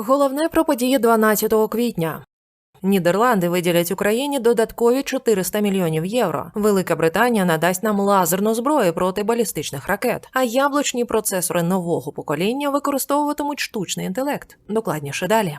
Головне про події 12 квітня. Нідерланди виділять Україні додаткові 400 мільйонів євро. Велика Британія надасть нам лазерну зброю проти балістичних ракет, а яблучні процесори нового покоління використовуватимуть штучний інтелект. Докладніше далі.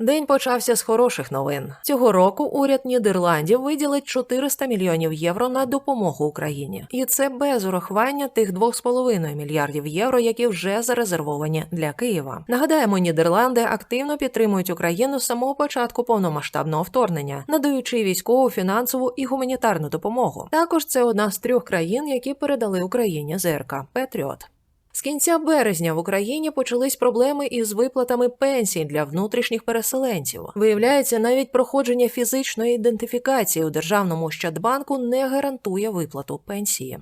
День почався з хороших новин. Цього року уряд Нідерландів виділить 400 мільйонів євро на допомогу Україні, і це без урахування тих 2,5 мільярдів євро, які вже зарезервовані для Києва. Нагадаємо, Нідерланди активно підтримують Україну з самого початку повномасштабного вторгнення, надаючи військову, фінансову і гуманітарну допомогу. Також це одна з трьох країн, які передали Україні ЗРК Петріот. З кінця березня в Україні почались проблеми із виплатами пенсій для внутрішніх переселенців. Виявляється, навіть проходження фізичної ідентифікації у державному Щадбанку не гарантує виплату пенсії.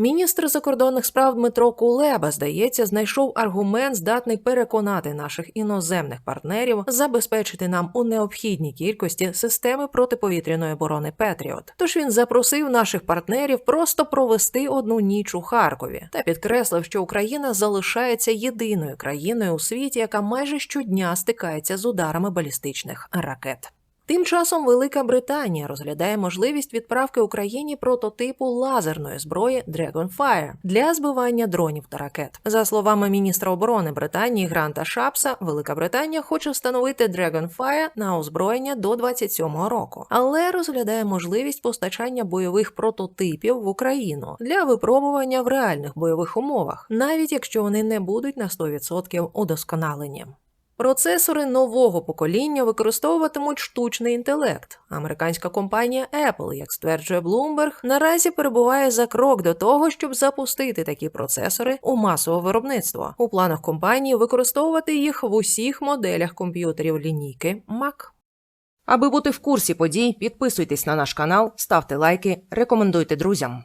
Міністр закордонних справ Дмитро Кулеба, здається, знайшов аргумент, здатний переконати наших іноземних партнерів забезпечити нам у необхідній кількості системи протиповітряної оборони Петріот. Тож він запросив наших партнерів просто провести одну ніч у Харкові та підкреслив, що Україна залишається єдиною країною у світі, яка майже щодня стикається з ударами балістичних ракет. Тим часом Велика Британія розглядає можливість відправки Україні прототипу лазерної зброї Dragonfire для збивання дронів та ракет. За словами міністра оборони Британії Гранта Шапса, Велика Британія хоче встановити Dragonfire на озброєння до 27-го року, але розглядає можливість постачання бойових прототипів в Україну для випробування в реальних бойових умовах, навіть якщо вони не будуть на 100% удосконалені. Процесори нового покоління використовуватимуть штучний інтелект. Американська компанія Apple, як стверджує Bloomberg, наразі перебуває за крок до того, щоб запустити такі процесори у масове виробництво. У планах компанії використовувати їх в усіх моделях комп'ютерів лінійки Mac. Аби бути в курсі подій, підписуйтесь на наш канал, ставте лайки, рекомендуйте друзям.